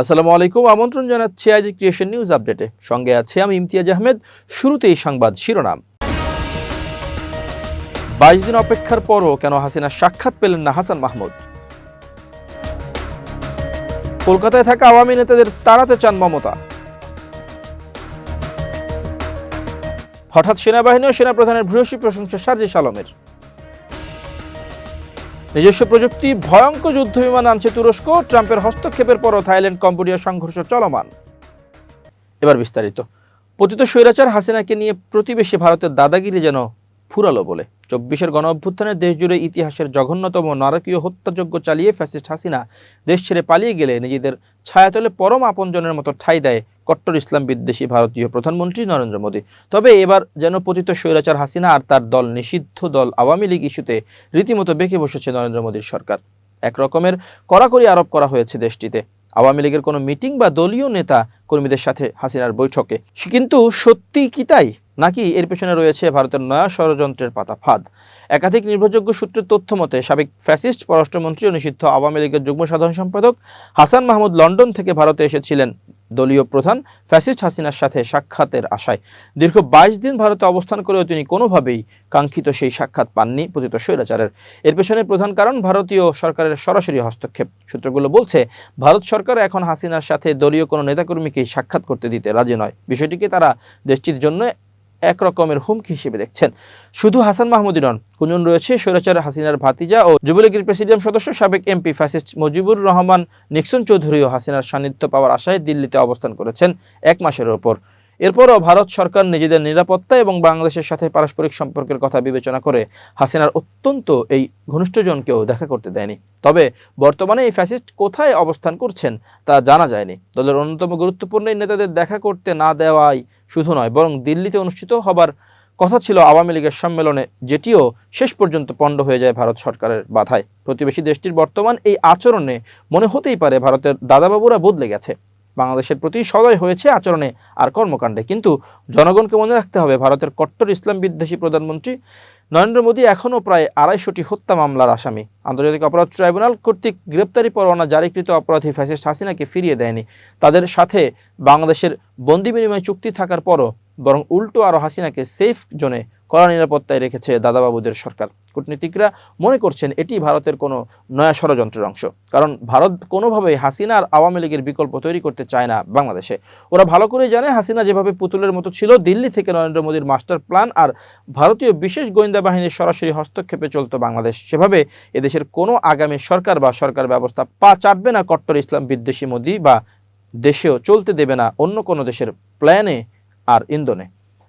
আসসালামু আলাইকুম। আমন্ত্রণ জানাচ্ছি আজ ক্রিয়েশন নিউজ আপডেটে। সঙ্গে আছে আমি ইমতিয়াজ আহমেদ। শুরুতেই সংবাদ শিরোনাম। বাইশ দিন অপেক্ষার পরও কেন হাসিনা সাক্ষাৎ পেলেন না হাসান মাহমুদ? কলকাতায় থাকা আওয়ামী নেতাদের তাড়াতে চান মমতা। হঠাৎ সেনাবাহিনী ও সেনাপ্রধানের ভূয়সী প্রশংসা সার্জিস আলমের। নিজস্ব প্রযুক্তি, ভয়ঙ্কর যুদ্ধ বিমান আনছে তুরস্ক, ট্রাম্পের হস্তক্ষেপের পরও থাইল্যান্ড কম্বোডিয়া সংঘর্ষ চলমান। এবার বিস্তারিত। পতিত স্বৈরাচার হাসিনাকে নিয়ে প্রতিবেশী ভারতের দাদাগিরি যেন ফুরালো বলে। চব্বিশের গণ অভ্যুত্থানের দেশ জুড়ে ইতিহাসের জঘন্যতম নারকীয় হত্যাযজ্ঞ চালিয়ে ফ্যাসিস্ট হাসিনা দেশ ছেড়ে পালিয়ে গেলে নিজেদের ছায়াতলে পরম আপনজনের মতো ঠাঁই দেয় কট্টর ইসলাম বিদ্বেষী ভারতীয় প্রধানমন্ত্রী নরেন্দ্র মোদী। তবে এবার যেন পতিত স্বৈরাচার হাসিনা আর তার দল নিষিদ্ধ দল আওয়ামী লীগ ইস্যুতে রীতিমতো বেঁকে বসেছে নরেন্দ্র মোদীর সরকার। এক রকমের কড়াকড়ি আরোপ করা হয়েছে দেশটিতে। আওয়ামী লীগের কোনো মিটিং বা দলীয় নেতা কর্মীদের সাথে হাসিনার বৈঠকে। কিন্তু সত্যি কি তাই? নাকি এর পেছনে রয়েছে ভারতের নয়া ষড়যন্ত্রের পাতা ফাঁদ? একাধিক নির্ভরযোগ্য সূত্রের তথ্য মতে, সাবেক ফ্যাসিস্ট পররাষ্ট্রমন্ত্রী ও নিষিদ্ধ আওয়ামী লীগের যুগ্ম সাধারণ সম্পাদক হাসান মাহমুদ লন্ডন থেকে ভারতে এসেছিলেন। দলীয় প্রধান ফ্যাসিস্ট হাসিনার সাথে সাক্ষাতের আশায়। দীর্ঘ বাইশ দিন ভারতে অবস্থান করেও তিনি কোনোভাবেই কাঙ্ক্ষিত সেই সাক্ষাৎ পাননি পতিত স্বৈরাচারের। এর পেছনে প্রধান কারণ ভারতীয় সরকারের সরাসরি হস্তক্ষেপ। সূত্রগুলো বলছে, ভারত সরকার এখন হাসিনার সাথে দলীয় কোনো নেতাকর্মীকে সাক্ষাৎ করতে দিতে রাজি নয়। বিষয়টিকে তারা দেশটির জন্য এক রকমের হুমকি হিসেবে দেখছেন। শুধু হাসান মাহমুদি নন, কুনুন রয়েছে স্বৈরাচার হাসিনার ভাতিজা ও যুবলীগের প্রেসিডিয়াম সদস্য, সাবেক এমপি ফ্যাসিস্ট মুজিবুর রহমান, নিক্সন চৌধুরীও হাসিনার সান্নিধ্য পাওয়ার আশায় দিল্লিতে অবস্থান করেছেন এক মাসের ওপর। এরপরও ভারত সরকার নিজেদের নিরাপত্তা এবং বাংলাদেশের সাথে পারস্পরিক সম্পর্কের কথা বিবেচনা করে হাসিনার অত্যন্ত এই ঘনিষ্ঠজনকেও দেখা করতে দেয়নি। তবে বর্তমানে এই ফ্যাসিস্ট কোথায় অবস্থান করছেন তা জানা যায়নি। দলের অন্যতম গুরুত্বপূর্ণ এই নেতাদের দেখা করতে না দেওয়াই শুধু নয়, বরং দিল্লিতে অনুষ্ঠিত হবার কথা ছিল আওয়ামী লীগের সম্মেলনে, যেটিও শেষ পর্যন্ত পণ্ড হয়ে যায় ভারত সরকারের বাধায়। প্রতিবেশী দেশটির বর্তমান এই আচরণে মনে হতেই পারে ভারতের দাদাবাবুরা বদলে গেছে। বাংলাদেশের প্রতি সদয় হয়েছে আচরণে আর কর্মকাণ্ডে। কিন্তু জনগণকে মনে রাখতে হবে, ভারতের কট্টর ইসলাম বিদ্বেষী প্রধানমন্ত্রী নরেন্দ্র মোদী এখনও প্রায় আড়াইশোটি হত্যা মামলার আসামি। আন্তর্জাতিক অপরাধ ট্রাইব্যুনাল কর্তৃক গ্রেপ্তারি পরোয়ানা জারিকৃত অপরাধী ফ্যাসিস্ট হাসিনাকে ফিরিয়ে দেয়নি। তাদের সাথে বাংলাদেশের বন্দি বিনিময় চুক্তি থাকার পরও বরং উল্টো আরও হাসিনাকে সেফ জোনে কড়া নিরাপত্তায় রেখেছে দাদাবাবুদের সরকার। কূটনীতিকরা মনে করছেন এটি ভারতের কোনো নয়া ষড়যন্ত্রের অংশ। কারণ ভারত কোনোভাবেই হাসিনা আর আওয়ামী লীগের বিকল্প তৈরি করতে চায় না বাংলাদেশে। ওরা ভালো করেই জানে হাসিনা যেভাবে পুতুলের মতো ছিল, দিল্লি থেকে নরেন্দ্র মোদীর মাস্টার প্ল্যান আর ভারতীয় বিশেষ গোয়েন্দা বাহিনীর সরাসরি হস্তক্ষেপে চলতো বাংলাদেশ। সেভাবে এদেশের কোনো আগামী সরকার বা সরকার ব্যবস্থা পা চাটবে না কট্টর ইসলাম বিদ্বেষী মোদী বা দেশেও চলতে দেবে না অন্য কোনো দেশের প্ল্যানে আর ইন্ধনে।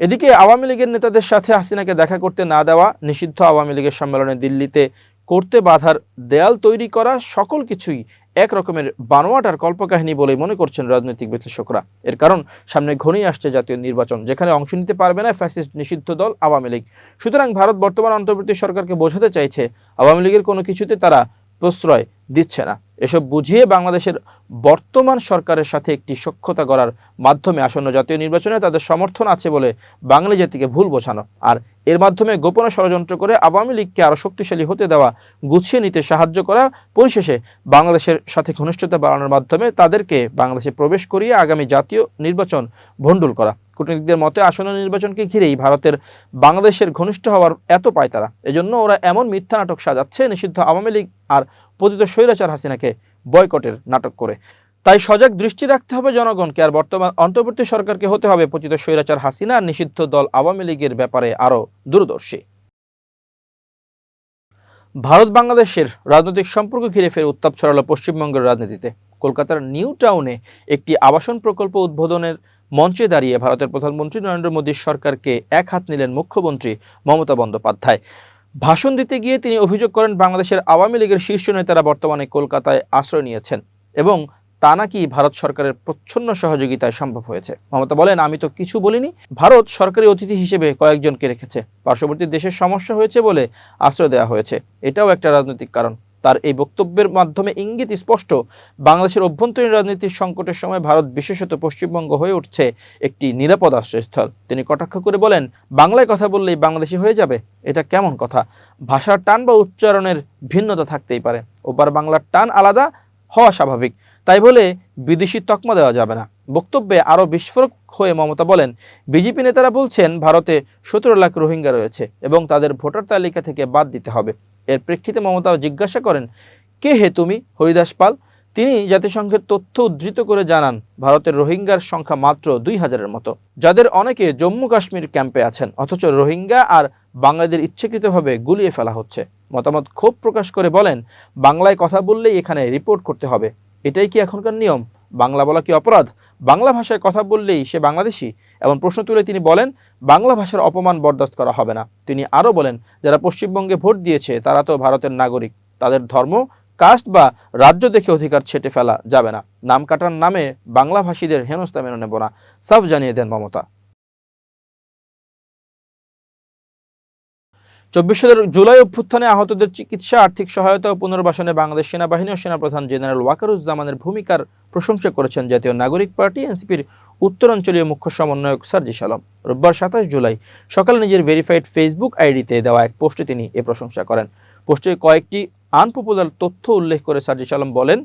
এদিকে আওয়ামী লীগের নেতাদের সাথে হাসিনাকে দেখা করতে না দেওয়া, নিষিদ্ধ আওয়ামী লীগের সম্মেলনে দিল্লিতে করতে বাধার দেয়াল তৈরি করা, সকল কিছুই এক রকমের বানোয়াট আর কল্পকাহিনী বলে মনে করছেন রাজনৈতিক বিশ্লেষকরা। এর কারণ, সামনে ঘনিয়ে আসছে জাতীয় নির্বাচন, যেখানে অংশ নিতে পারবে না ফ্যাসিস্ট নিষিদ্ধ দল আওয়ামী লীগ। সুতরাং ভারত বর্তমান অন্তর্বর্তী সরকারকে বোঝাতে চাইছে, আওয়ামী লীগের কোনো কিছুতে তারা প্রশ্রয় দিচ্ছে না। এসব বুঝিয়ে বাংলাদেশের বর্তমান সরকারের সাথে একটি সক্ষতা করার মাধ্যমে আসন্ন জাতীয় নির্বাচনে তাদের সমর্থন আছে বলে বাঙালি জাতিকে ভুল বোঝানো। আর এর মাধ্যমে গোপনে ষড়যন্ত্র করে আওয়ামী লীগকে আরও শক্তিশালী হতে দেওয়া, গুছিয়ে নিতে সাহায্য করা, পরিশেষে বাংলাদেশের সাথে ঘনিষ্ঠতা বাড়ানোর মাধ্যমে তাদেরকে বাংলাদেশে প্রবেশ করিয়ে আগামী জাতীয় নির্বাচন ভণ্ডুল করা। কূটনীতিকদের মতে আসন্ন নির্বাচনকে ঘিরেই ভারতের বাংলাদেশের ঘনিষ্ঠ হওয়ার এত পায় তারা। এজন্য ওরা এমন মিথ্যা নাটক সাজাচ্ছে, নিষিদ্ধ আওয়ামী লীগ আর পতিত স্বৈরাচার হাসিনাকে বয়কটের নাটক করে। তাই সজাগ দৃষ্টি রাখতে হবে জনগণকে, আর বর্তমান অন্তর্বর্তী সরকারকে হতে হবে পতিত স্বৈরাচার হাসিনা, আর নিষিদ্ধ দল আওয়ামী লীগের ব্যাপারে আরও দূরদর্শী। ভারত বাংলাদেশের রাজনৈতিক সম্পর্ক ঘিরে ফের উত্তাপ ছড়ালো পশ্চিমবঙ্গের রাজনীতিতে। কলকাতার নিউ টাউনে একটি আবাসন প্রকল্প উদ্বোধনের মঞ্চে দাঁড়িয়ে ভারতের প্রধানমন্ত্রী নরেন্দ্র মোদীর সরকারকে এক হাত নিলেন মুখ্যমন্ত্রী মমতা বন্দ্যোপাধ্যায়। ভাষণ দিতে গিয়ে তিনি অভিযোগ করেন, বাংলাদেশের আওয়ামী লীগের শীর্ষ নেতারা বর্তমানে কলকাতায় আশ্রয় নিয়েছেন এবং তা নাকি ভারত সরকারের প্রচ্ছন্ন সহযোগিতায় সম্ভব হয়েছে। মমতা বলেন, আমি তো কিছু বলিনি। ভারত সরকারি অতিথি হিসেবে কয়েকজনকে রেখেছে। পার্শ্ববর্তী দেশের সমস্যা হয়েছে বলে আশ্রয় দেওয়া হয়েছে। এটাও একটা রাজনৈতিক কারণ। তার এই বক্তব্যের মাধ্যমে ইঙ্গিত স্পষ্ট বাংলাদেশের অভ্যন্তরীণ রাজনীতির সংকটের সময় ভারত বিশেষত পশ্চিমবঙ্গ হয়ে উঠছে একটি নিরাপদ আশ্রয়স্থল। তিনি কটাক্ষ করে বলেন, বাংলায় কথা বললেই বাংলাদেশি হয়ে যাবে? এটা কেমন কথা? ভাষার টান বা উচ্চারণের ভিন্নতা থাকতেই পারে। ওপার বাংলার টান আলাদা, হওয়া স্বাভাবিক। তাই বলে বিদেশি তকমা দেওয়া যাবে না। বক্তব্যে আরও বিস্ফোরক হয়ে মমতা বলেন, বিজেপি নেতারা বলছেন, ভারতে সতেরো লাখ রোহিঙ্গা রয়েছে এবং তাদের ভোটার তালিকা থেকে বাদ দিতে হবে। এর প্রেক্ষিতে মমতা জিজ্ঞাসা করেন, কে হে তুমি? হরিদাস পাল, তিনি জাতিসংঘের তথ্য উদ্ধৃত করে জানান, ভারতের রোহিঙ্গার সংখ্যা মাত্র দুই হাজারের মতো, যাদের অনেকে জম্মু কাশ্মীর ক্যাম্পে আছেন, অথচ রোহিঙ্গা আর বাংলাদেশ ইচ্ছাকৃতভাবে গুলিয়ে ফেলা হচ্ছে। মতামত ক্ষোভ প্রকাশ করে বলেন, বাংলায় কথা বললেই এখানে রিপোর্ট করতে হবে, এটাই কি এখনকার নিয়ম? বাংলা বলা কি অপরাধ? বাংলা ভাষায় কথা বললেই সে বাংলাদেশি? এমন প্রশ্ন তুলে তিনি বলেন, বাংলা ভাষার অপমান বরদাস্ত করা হবে না। তিনি আরও বলেন, যারা পশ্চিমবঙ্গে ভোট দিয়েছে, তারা তো ভারতের নাগরিক। তাদের ধর্ম, কাস্ট বা রাজ্য দেখে অধিকার ছেটে ফেলা যাবে না। নাম কাটার নামে বাংলাভাষীদের হেনস্থা মেনে নেব না। সাফ জানিয়ে দেন মমতা। চব্বিশ সালের জুলাই অভ্যুত্থানে আহতদের চিকিৎসা, আর্থিক সহায়তা ও পুনর্বাসনে বাংলাদেশ সেনাবাহিনী ও সেনাপ্রধান জেনারেল ওয়াকারুজ্জামানের ভূমিকার প্রশংসা করেছেন জাতীয় নাগরিক পার্টি, এনসিপির উত্তরাঞ্চলীয় মুখ্য সমন্বয়ক সার্জিস আলম রোববার সাতাশ জুলাই সকালে নিজের ভেরিফাইড ফেসবুক আইডিতে দেওয়া এক পোস্টে তিনি এ প্রশংসা করেন। পোস্টে কয়েকটি আনপপুলার তথ্য উল্লেখ করে সার্জিস আলম বলেন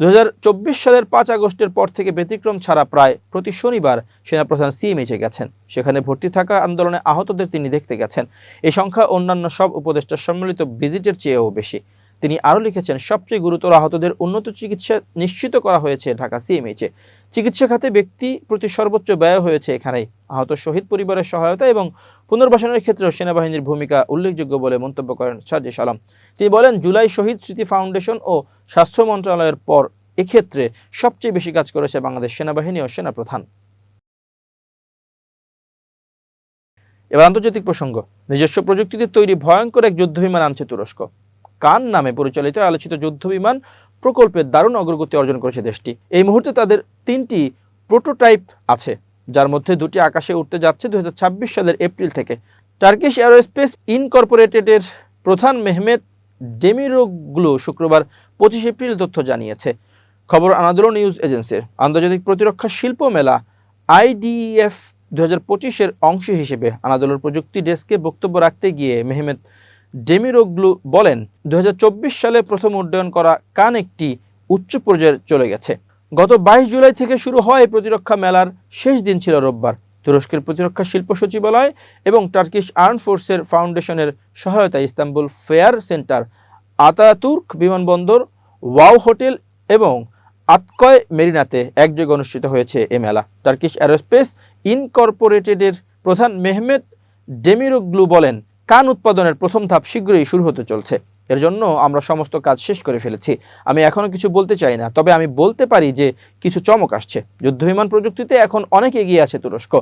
দু হাজার চব্বিশ সালের পাঁচ আগস্টের পর থেকে ব্যতিক্রম ছাড়া প্রায় প্রতি শনিবার সেনাপ্রধান সিএমএইচে গেছেন। সেখানে ভর্তি থাকা আন্দোলনে আহতদের তিনি দেখতে গেছেন। এই সংখ্যা অন্যান্য সব উপদেষ্টা সম্মিলিত ভিজিটের চেয়েও বেশি। তিনি আরও লিখেছেন, সবচেয়ে গুরুতর আহতদের উন্নত চিকিৎসা নিশ্চিত করা হয়েছে ঢাকা সিএমএইচে চিকিৎসা খাতে ব্যক্তি প্রতি সর্বোচ্চ ব্যয় হয়েছে এখানে আহত শহীদ পরিবারের সহায়তা এবং পুনর্বাসনের ক্ষেত্রেও সেনাবাহিনীর ভূমিকা উল্লেখযোগ্য বলে মন্তব্য করেন সাজিস আলম। তিনি বলেন, জুলাই শহীদ স্মৃতি ফাউন্ডেশন ও স্বাস্থ্য মন্ত্রণালয়ের পর এক্ষেত্রে সবচেয়ে বেশি কাজ করেছে বাংলাদেশ সেনাবাহিনী ও সেনাপ্রধান। এবার আন্তর্জাতিক প্রসঙ্গ। নিজস্ব প্রযুক্তিতে তৈরি ভয়ঙ্কর এক যুদ্ধবিমান আনছে তুরস্ক। কান নামে পরিচালিত আলোচিত যুদ্ধ বিমান প্রকল্পের দারুণ অগ্রগতি অর্জন করেছে দেশটি। এই মুহূর্তে তাদের তিনটি প্রোটোটাইপ আছে, যার মধ্যে দুটি আকাশে উঠতে যাচ্ছে দু হাজার ছাব্বিশ সালের এপ্রিল থেকে। টার্কিশ এরোস্পেস ইনকর্পোরেটেডের প্রধান মেহমেদ ডেমিরোগ্লু শুক্রবার পঁচিশ এপ্রিল তথ্য জানিয়েছে। খবর আনাদোলো নিউজ এজেন্সির। আন্তর্জাতিক প্রতিরক্ষা শিল্প মেলা আইডিএফ দু হাজার পঁচিশের অংশ হিসেবে আনাদোলোর প্রযুক্তি ডেস্কে বক্তব্য রাখতে গিয়ে মেহমেদ ডেমিরোগ্লু বলেন দু হাজার চব্বিশ সালে প্রথম উড্ডয়ন করা কান একটি উচ্চ পর্যায়ে চলে গেছে। গত বাইশ জুলাই থেকে শুরু হয় প্রতিরক্ষা মেলার শেষ দিন ছিল রোববার। তুরস্কের প্রতিরক্ষা শিল্প সচিবালয় এবং টার্কিশ আর্ম ফোর্সের ফাউন্ডেশনের সহায়তায় ইস্তাম্বুল ফেয়ার সেন্টার, আতাতুর্ক বিমানবন্দর, ওয়াও হোটেল এবং আতকয় মেরিনাতে একযোগে অনুষ্ঠিত হয়েছে এ মেলা। টার্কিশ অ্যারোস্পেস ইনকর্পোরেটেডের প্রধান মেহমেদ ডেমিরোগ্লু বলেন কান উৎপাদনের প্রথম ধাপ শীঘ্রই শুরু হতে চলছে। এর জন্য আমরা সমস্ত কাজ শেষ করে ফেলেছি। আমি এখনও কিছু বলতে চাই না, তবে আমি বলতে পারি যে কিছু চমক আসছে। যুদ্ধবিমান প্রযুক্তিতে এখন অনেক এগিয়ে আছে তুরস্ক।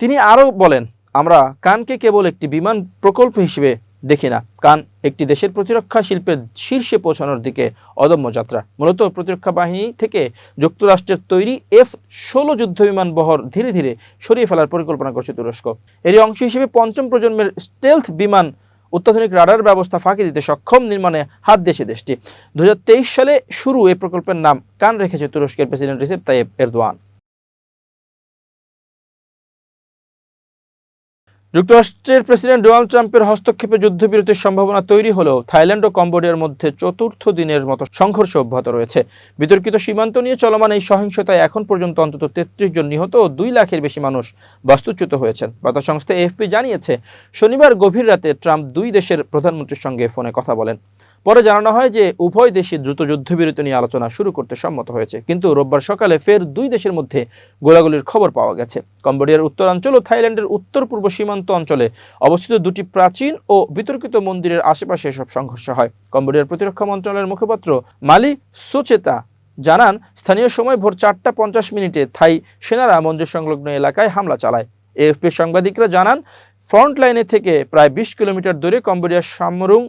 তিনি আরও বলেন, আমরা কানকে কেবল একটি বিমান প্রকল্প হিসেবে দেখি না। কান একটি দেশের প্রতিরক্ষা শিল্পের শীর্ষে পৌঁছানোর দিকে অদম্য যাত্রা। মূলত প্রতিরক্ষা বাহিনী থেকে যুক্তরাষ্ট্রের তৈরি এফ ষোলো যুদ্ধবিমান বহর ধীরে ধীরে সরিয়ে ফেলার পরিকল্পনা করছে তুরস্ক। এরই অংশ হিসেবে পঞ্চম প্রজন্মের স্টেলথ বিমান অত্যাধুনিক রাডার ব্যবস্থা ফাঁকি দিতে সক্ষম নির্মাণে হাত দেশে দেশটি। দু হাজার তেইশ সালে শুরু এই প্রকল্পের নাম কান রেখেছে তুরস্কের প্রেসিডেন্ট রিসেপ তাইয়েব এরদোয়ান। যুক্তরাষ্ট্রের প্রেসিডেন্ট ডোনাল্ড ট্রাম্পের হস্তক্ষেপে যুদ্ধবিরতির সম্ভাবনা তৈরি হলেও থাইল্যান্ড ও কম্বোডিয়ার মধ্যে চতুর্থ দিনের মতো সংঘর্ষ অব্যাহত রয়েছে। বিতর্কিত সীমান্ত নিয়ে চলমান এই সহিংসতায় এখন পর্যন্ত অন্তত তেত্রিশ জন নিহত ও দুই লাখের বেশি মানুষ বাস্তুচ্যুত হয়েছেন। বার্তা সংস্থা এফপি জানিয়েছে, শনিবার গভীর রাতে ট্রাম্প দুই দেশের প্রধানমন্ত্রীর সঙ্গে ফোনে কথা বলেন। পরে জানানো হয় যে উভয় দেশই দ্রুত যুদ্ধবিরতি নিয়ে আলোচনা শুরু করতে সম্মত হয়েছে। কিন্তু রোববার সকালে ফের দুই দেশের মধ্যে গোলাগুলির খবর পাওয়া গেছে। কম্বোডিয়ার উত্তরাঞ্চল ও থাইল্যান্ডের উত্তর পূর্ব সীমান্ত অঞ্চলে অবস্থিত দুটি প্রাচীন ও বিতর্কিত মন্দিরের আশেপাশে এসব সংঘর্ষ হয়। কম্বোডিয়ার প্রতিরক্ষা মন্ত্রণালয়ের মুখপাত্র মালি সোচেতা জানান, স্থানীয় সময় ভোর চারটা পঞ্চাশ মিনিটে থাই সেনারা মন্দির সংলগ্ন এলাকায় হামলা চালায়। এএফপির সাংবাদিকরা জানান, ফ্রন্ট লাইনে থেকে প্রায় বিশ কিলোমিটার দূরে কম্বোডিয়ার সামরুং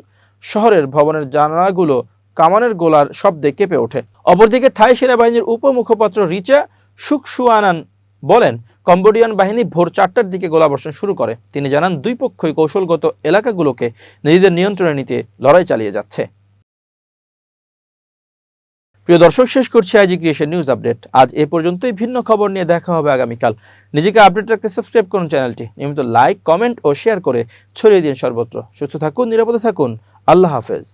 শহরের ভবনের জানালাগুলো কামানের গোলার শব্দে কেঁপে ওঠে। অপরদিকে থাই সেনাবাহিনীর উপমুখপাত্র রিচা সুকসুয়ানান বলেন, কম্বোডিয়ান বাহিনী ভোর চারটার দিকে গোলাবর্ষণ শুরু করে। তিনি জানান, দুই পক্ষই কৌশলগত এলাকাগুলোকে নিজেদের নিয়ন্ত্রণে নিতে লড়াই চালিয়ে যাচ্ছে। প্রিয় দর্শক, শেষ করছি আইজি ক্রিয়েশন নিউজ আপডেট। আজ এ পর্যন্তই। ভিন্ন খবর নিয়ে দেখা হবে আগামীকাল। নিজেকে আপডেট রাখতে সাবস্ক্রাইব করুন চ্যানেলটি। নিয়মিত লাইক, কমেন্ট ও শেয়ার করে ছড়িয়ে দিন সর্বত্র। সুস্থ থাকুন, নিরাপদে থাকুন। আল্লাহ হাফেজ।